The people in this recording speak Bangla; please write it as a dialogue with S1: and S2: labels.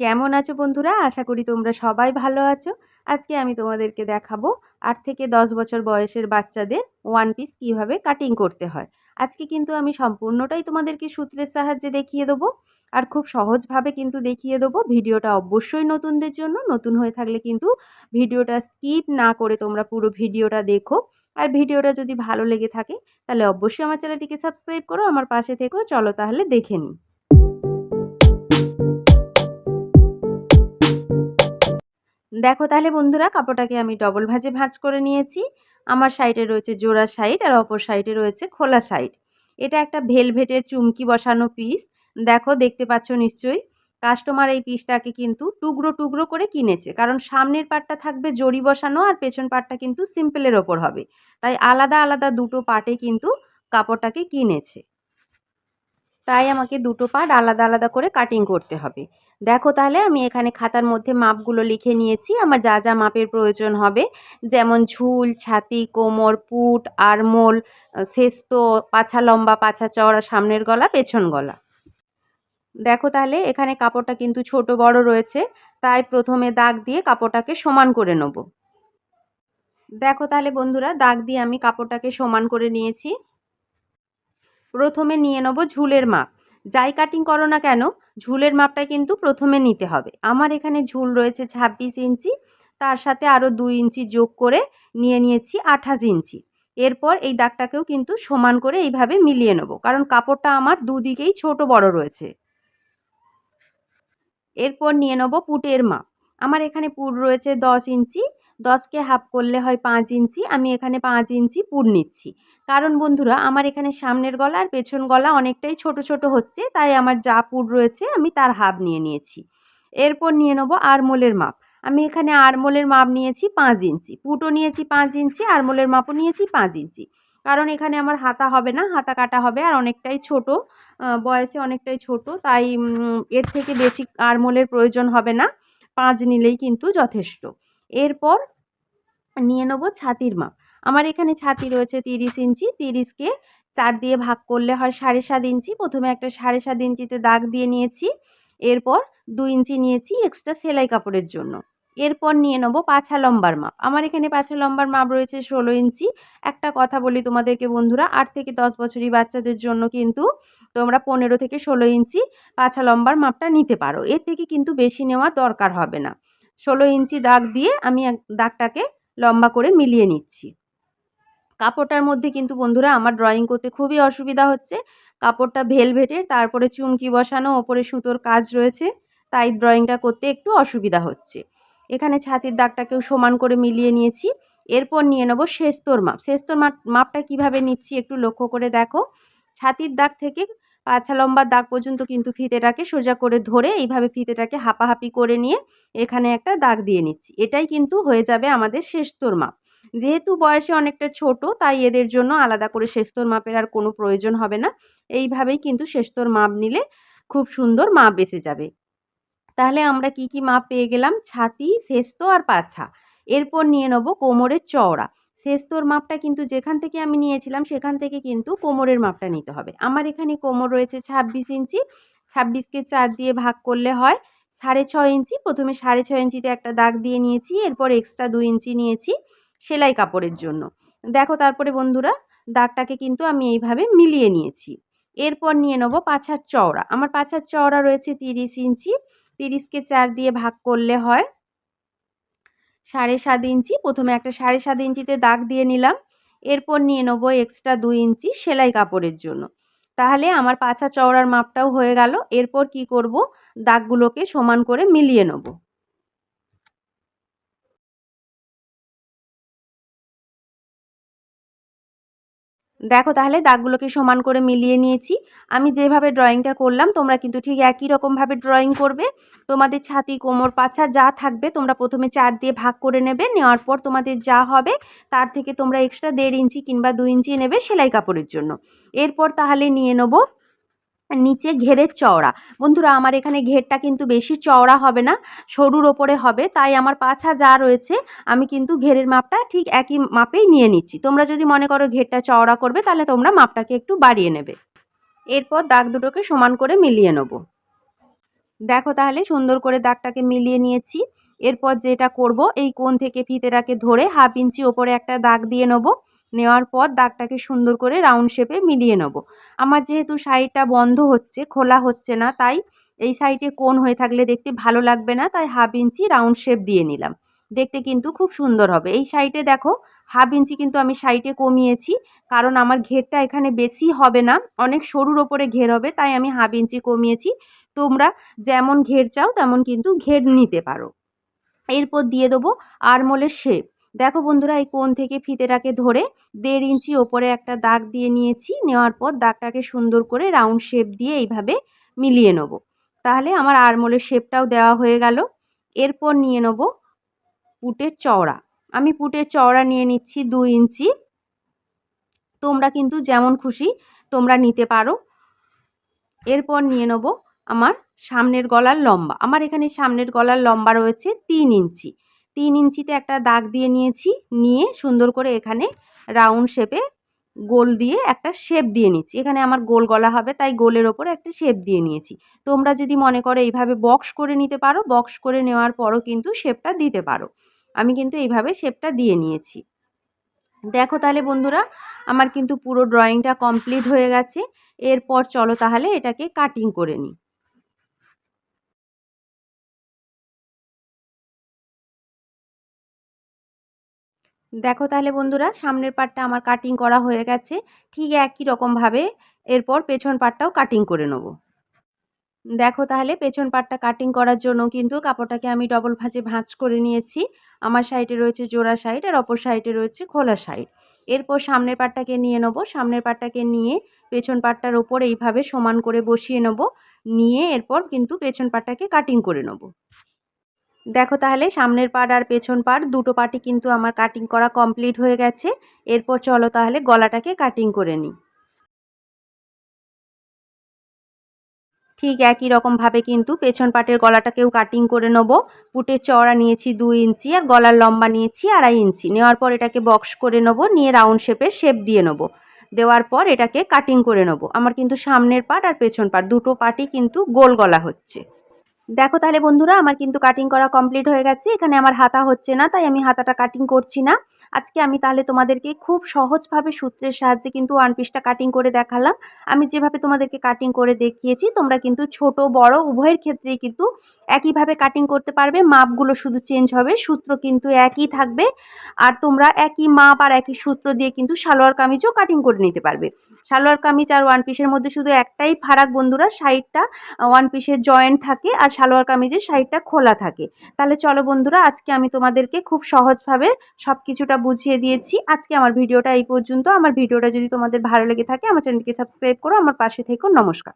S1: কেমন আছো বন্ধুরা? আশা করি তোমরা সবাই ভালো আছো। আজকে আমি তোমাদেরকে দেখাবো আট থেকে দশ বছর বয়সের বাচ্চাদের ওয়ান পিস কীভাবে কাটিং করতে হয়। আজকে কিন্তু আমি সম্পূর্ণটাই তোমাদেরকে সূত্রের সাহায্যে দেখিয়ে দেবো আর খুব সহজভাবে কিন্তু দেখিয়ে দেবো। ভিডিওটা অবশ্যই নতুনদের জন্য, নতুন হয়ে থাকলে কিন্তু ভিডিওটা স্কিপ না করে তোমরা পুরো ভিডিওটা দেখো। আর ভিডিওটা যদি ভালো লেগে থাকে, তাহলে অবশ্যই আমার চ্যানেলটিকে সাবস্ক্রাইব করো, আমার পাশে থেকেও। চলো তাহলে দেখে নিই। দেখো তাহলে বন্ধুরা, কাপড়টাকে আমি ডবল ভাজে ভাঁজ করে নিয়েছি। আমার সাইডে রয়েছে জোড়া সাইড আর অপর সাইডে রয়েছে খোলা সাইড এটা একটা ভেলভেটের চুমকি বসানো পিস দেখো, দেখতে পাচ্ছ নিশ্চয়ই কাস্টমার এই পিসটাকে কিন্তু টুকরো টুকরো করে কিনেছে। কারণ সামনের পার্টটা থাকবে জড়ি বসানো আর পেছন পার্টটা কিন্তু সিম্পলের ওপর হবে। তাই আলাদা আলাদা দুটো পার্টে কিন্তু কাপড়টাকে কিনেছে। তাই আমাকে দুটো পার্ট আলাদা আলাদা করে কাটিং করতে হবে। দেখো তাহলে আমি এখানে খাতার মধ্যে মাপগুলো লিখে নিয়েছি। আমার যা যা মাপের প্রয়োজন হবে, যেমন ঝুল, ছাতি, কোমর, পুট, আরমোল শেস্ত পাছা লম্বা, পাছা চওড়া, সামনের গলা, পেছন গলা। দেখো তাহলে এখানে কাপড়টা কিন্তু ছোট, বড় রয়েছে, তাই প্রথমে দাগ দিয়ে কাপড়টাকে সমান করে নেব। দেখো তাহলে বন্ধুরা, দাগ দিয়ে আমি কাপড়টাকে সমান করে নিয়েছি। প্রথমে নিয়ে নেব ঝুলের মাপ। যাই কাটিং করো না কেন, ঝুলের মাপটা কিন্তু প্রথমে নিতে হবে। আমার এখানে ঝুল রয়েছে ছাব্বিশ ইঞ্চি, তার সাথে আরও দুই ইঞ্চি যোগ করে নিয়ে নিয়েছি আঠাশ ইঞ্চি। এরপর এই দাগটাকেও কিন্তু সমান করে এইভাবে মিলিয়ে নেব, কারণ কাপড়টা আমার দুদিকেই ছোট বড় রয়েছে। এরপর নিয়ে নেব পুটের মাপ। আমার এখানে পুর রয়েছে দশ ইঞ্চি দশকে হাফ করলে হয় পাঁচ ইঞ্চি, আমি এখানে পাঁচ ইঞ্চি পুর নিচ্ছি। কারণ বন্ধুরা, আমার এখানে সামনের গলা আর পেছন গলা অনেকটাই ছোট ছোট হচ্ছে, তাই আমার যা পুর রয়েছে আমি তার হাফ নিয়ে নিয়েছি। এরপর নিয়ে নেব আরমোলের মাপ। আমি এখানে আরমোলের মাপ নিয়েছি পাঁচ ইঞ্চি, পুটও নিয়েছি পাঁচ ইঞ্চি, আরমোলের মাপও নিয়েছি পাঁচ ইঞ্চি। কারণ এখানে আমার হাতা হবে না, হাতা কাটা হবে আর অনেকটাই ছোট বয়সে অনেকটাই ছোট, তাই এর থেকে বেশি আরমোলের প্রয়োজন হবে না, পাঁচ নিলেই কিন্তু যথেষ্ট। এরপর নিয়ে নেব ছাতির মাপ। আমার এখানে ছাতি রয়েছে তিরিশ ইঞ্চি, তিরিশকে চার দিয়ে ভাগ করলে হয় সাড়ে সাত ইঞ্চি। প্রথমে একটা সাড়ে সাত ইঞ্চিতে দাগ দিয়ে নিয়েছি, এরপর দু ইঞ্চি নিয়েছি এক্সট্রা সেলাই কাপড়ের জন্য। এরপর নিয়ে নেব পাছা লম্বার মাপ। আমার এখানে পাছা লম্বার মাপ রয়েছে ষোলো ইঞ্চি। একটা কথা বলি তোমাদেরকে বন্ধুরা, আট থেকে দশ বছরই বাচ্চাদের জন্য কিন্তু তোমরা পনেরো থেকে ষোলো ইঞ্চি পাছা লম্বার মাপটা নিতে পারো। এর থেকে কিন্তু বেশি নেওয়ার দরকার হবে না। ষোলো ইঞ্চি দাগ দিয়ে আমি দাগটাকে লম্বা করে মিলিয়ে নিচ্ছি। কাপড়টার মধ্যে কিন্তু বন্ধুরা আমার ড্রয়িং করতে খুবই অসুবিধা হচ্ছে। কাপড়টা ভেলভেটের তারপরে চুমকি বসানো, ওপরে সুতোর কাজ রয়েছে, তাই ড্রয়িংটা করতে একটু অসুবিধা হচ্ছে। এখানে ছাতির দাগটাকেও সমান করে মিলিয়ে নিয়েছি। এরপর নিয়ে নেব শেস্তর মাপ শেস্তর মাপ মাপটা কীভাবে নিচ্ছি একটু লক্ষ্য করে দেখো। ছাতির দাগ থেকে পাছা লম্বার দাগ পর্যন্ত কিন্তু ফিতেটাকে সোজা করে ধরে এইভাবে ফিতেটাকে হাঁপাহাপি করে নিয়ে এখানে একটা দাগ দিয়ে নিচ্ছি। এটাই কিন্তু হয়ে যাবে আমাদের শেষতর মাপ। যেহেতু বয়সে অনেকটা ছোট, তাই এদের জন্য আলাদা করে শেষতর মাপের আর কোনো প্রয়োজন হবে না। এইভাবেই কিন্তু শেষতর মাপ নিলে খুব সুন্দর মাপ বেঁচে যাবে। তাহলে আমরা কি কি মাপ পেয়ে গেলাম? ছাতি, শেস্ত আর পাছা। এরপর নিয়ে নেব কোমরের চওড়া। শেস্তর মাপটা কিন্তু যেখান থেকে আমি নিয়েছিলাম, সেখান থেকে কিন্তু কোমরের মাপটা নিতে হবে। আমার এখানে কোমর রয়েছে ছাব্বিশ ইঞ্চি, ছাব্বিশকে চার দিয়ে ভাগ করলে হয় সাড়ে ছয় ইঞ্চি। প্রথমে সাড়ে ছয় ইঞ্চিতে একটা দাগ দিয়ে নিয়েছি, এরপর এক্সট্রা দুই ইঞ্চি নিয়েছি সেলাই কাপড়ের জন্য। দেখো তারপরে বন্ধুরা, দাগটাকে কিন্তু আমি এইভাবে মিলিয়ে নিয়েছি। এরপর নিয়ে নেব পাছার চওড়া। আমার পাছার চওড়া রয়েছে তিরিশ ইঞ্চি, তিরিশকে চার দিয়ে ভাগ করলে হয় সাড়ে সাত ইঞ্চি। প্রথমে একটা সাড়ে সাত ইঞ্চিতে দাগ দিয়ে নিলাম। এরপর নিয়ে নেব এক্সট্রা দুই ইঞ্চি সেলাই কাপড়ের জন্য। তাহলে আমার পাছা চওড়ার মাপটাও হয়ে গেল। এরপর কি করব? দাগগুলোকে সমান করে মিলিয়ে নেব। দেখো তাহলে দাগগুলোকে সমান করে মিলিয়ে নিয়েছি। আমি যেভাবে ড্রয়িংটা করলাম, তোমরা কিন্তু ঠিক একই রকমভাবে ড্রয়িং করবে। তোমাদের ছাতি, কোমর, পাছা যা থাকবে তোমরা প্রথমে চার দিয়ে ভাগ করে নেবে। নেওয়ার পর তোমাদের যা হবে তার থেকে তোমরা এক্সট্রা দেড় ইঞ্চি কিংবা দু ইঞ্চি নেবে সেলাই কাপড়ের জন্য। এরপর তাহলে নিয়ে নেব নিচে ঘেরের চওড়া। বন্ধুরা, আমার এখানে ঘেরটা কিন্তু বেশি চওড়া হবে না, সরুর ওপরে হবে। তাই আমার পাছা যা রয়েছে, আমি কিন্তু ঘেরের মাপটা ঠিক একই মাপেই নিয়ে নিচ্ছি। তোমরা যদি মনে করো ঘেরটা চওড়া করবে, তাহলে তোমরা মাপটাকে একটু বাড়িয়ে নেবে। এরপর দাগ দুটোকে সমান করে মিলিয়ে নেব। দেখো তাহলে, সুন্দর করে দাগটাকে মিলিয়ে নিয়েছি। এরপর যেটা করব, এই কোণ থেকে ফিতেটাকে ধরে হাফ ইঞ্চি ওপরে একটা দাগ দিয়ে নেব। নেওয়ার পর দাগটাকে সুন্দর করে রাউন্ড শেপে মিলিয়ে নেব। আমার যেহেতু শাড়িটা বন্ধ হচ্ছে, খোলা হচ্ছে না, তাই এই সাইডে কোন হয়ে থাকলে দেখতে ভালো লাগবে না, তাই হাফ ইঞ্চি রাউন্ড শেপ দিয়ে নিলাম। দেখতে কিন্তু খুব সুন্দর হবে। এই সাইডে দেখো হাফ ইঞ্চি কিন্তু আমি সাইডে কমিয়েছি, কারণ আমার ঘেরটা এখানে বেশি হবে না, অনেক সরুর ওপরে ঘের হবে, তাই আমি হাফ ইঞ্চি কমিয়েছি। তোমরা যেমন ঘের চাও, তেমন কিন্তু ঘের নিতে পারো। এরপর দিয়ে দেবো আরমোলের শেপ দেখো বন্ধুরা এই কোণ থেকে ফিতেটাকে ধরে দেড় ইঞ্চি ওপরে একটা দাগ দিয়ে নিয়েছি, নেওয়ার পর দাগটাকে সুন্দর করে রাউন্ড শেপ দিয়ে এইভাবে মিলিয়ে নেব। তাহলে আমার আরমোলের শেপটাও দেওয়া হয়ে গেল। এরপর নিয়ে নেব পুটের চওড়া। আমি পুটের চওড়া নিয়ে নিচ্ছি দু ইঞ্চি। তোমরা কিন্তু যেমন খুশি তোমরা নিতে পারো। এরপর নিয়ে নেব আমার সামনের গলার লম্বা। আমার এখানে সামনের গলার লম্বা রয়েছে তিন ইঞ্চি। তিন ইঞ্চিতে একটা দাগ দিয়ে নিয়েছি, নিয়ে সুন্দর করে এখানে রাউন্ড শেপে গোল দিয়ে একটা শেপ দিয়ে নিচ্ছি। এখানে আমার গোল গলা হবে, তাই গোলের ওপর একটা শেপ দিয়ে নিয়েছি। তোমরা যদি মনে করো এইভাবে বক্স করে নিতে পারো বক্স করে নেওয়ার পরও কিন্তু শেপটা দিতে পারো। আমি কিন্তু এইভাবে শেপটা দিয়ে নিয়েছি। দেখো তাহলে বন্ধুরা, আমার কিন্তু পুরো ড্রয়িংটা কমপ্লিট হয়ে গেছে। এরপর চলো তাহলে এটাকে কাটিং করে নিই। দেখো তাহলে বন্ধুরা, সামনের পাটটা আমার কাটিং করা হয়ে গেছে, ঠিক একই রকমভাবে এরপর পেছন পাটটাও কাটিং করে নেব। দেখো তাহলে পেছন পাটটা কাটিং করার জন্য কিন্তু কাপড়টাকে আমি ডবল ভাঁজে ভাঁজ করে নিয়েছি। আমার সাইডে রয়েছে জোড়া সাইড আর অপর সাইডে রয়েছে খোলা সাইড এরপর সামনের পাটটাকে নিয়ে নেব, সামনের পাটটাকে নিয়ে পেছন পাটটার ওপর এইভাবে সমান করে বসিয়ে নেব। নিয়ে এরপর কিন্তু পেছন পাটটাকে কাটিং করে নেব। দেখো তাহলে সামনের পাট আর পেছন পাট দুটো পাটি কিন্তু আমার কাটিং করা কমপ্লিট হয়ে গেছে। এরপর চলো তাহলে গলাটাকে কাটিং করে নিই। ঠিক একই রকমভাবে কিন্তু পেছন পাটের গলাটাকেও কাটিং করে নেব। পুটের চওড়া নিয়েছি দুই ইঞ্চি আর গলার লম্বা নিয়েছি আড়াই ইঞ্চি। নেওয়ার পর এটাকে বক্স করে নেব, নিয়ে রাউন্ড শেপের শেপ দিয়ে নেব। দেওয়ার পর এটাকে কাটিং করে নেব। আমার কিন্তু সামনের পাট আর পেছন পাট দুটো পাটই কিন্তু গোল গলা হচ্ছে। দেখো তাহলে বন্ধুরা, আমার কিন্তু কাটিং করা কমপ্লিট হয়ে গেছে। এখানে আমার হাতা হচ্ছে না, তাই আমি হাতাটা কাটিং করছি না। আজকে আমি তাহলে তোমাদেরকে খুব সহজভাবে সূত্রের সাহায্যে কিন্তু ওয়ান পিসটা কাটিং করে দেখালাম। আমি যেভাবে তোমাদেরকে কাটিং করে দেখিয়েছি, তোমরা কিন্তু ছোট, বড়, উভয়ের ক্ষেত্রেই কিন্তু একইভাবে কাটিং করতে পারবে। মাপগুলো শুধু চেঞ্জ হবে, সূত্র কিন্তু একই থাকবে। আর তোমরা একই মাপ আর একই সূত্র দিয়ে কিন্তু সালোয়ার কামিজও কাটিং করে নিতে পারবে। সালোয়ার কামিজ আর ওয়ান পিসের মধ্যে শুধু একটাই ফারাক বন্ধুরা সাইডটা ওয়ান পিসের জয়েন্ট থাকে আর সালোয়ার কামিজের সাইডটা খোলা থাকে। তাহলে চলো বন্ধুরা, আজকে আমি তোমাদেরকে খুব সহজভাবে সব কিছুটা বুঝিয়ে দিয়েছি। আজকে আমার ভিডিওটা এই পর্যন্ত। আমার ভিডিওটা যদি তোমাদের ভালো লেগে থাকে, আমার চ্যানেলকে সাবস্ক্রাইব করো। আমার পাশে থেকো। নমস্কার।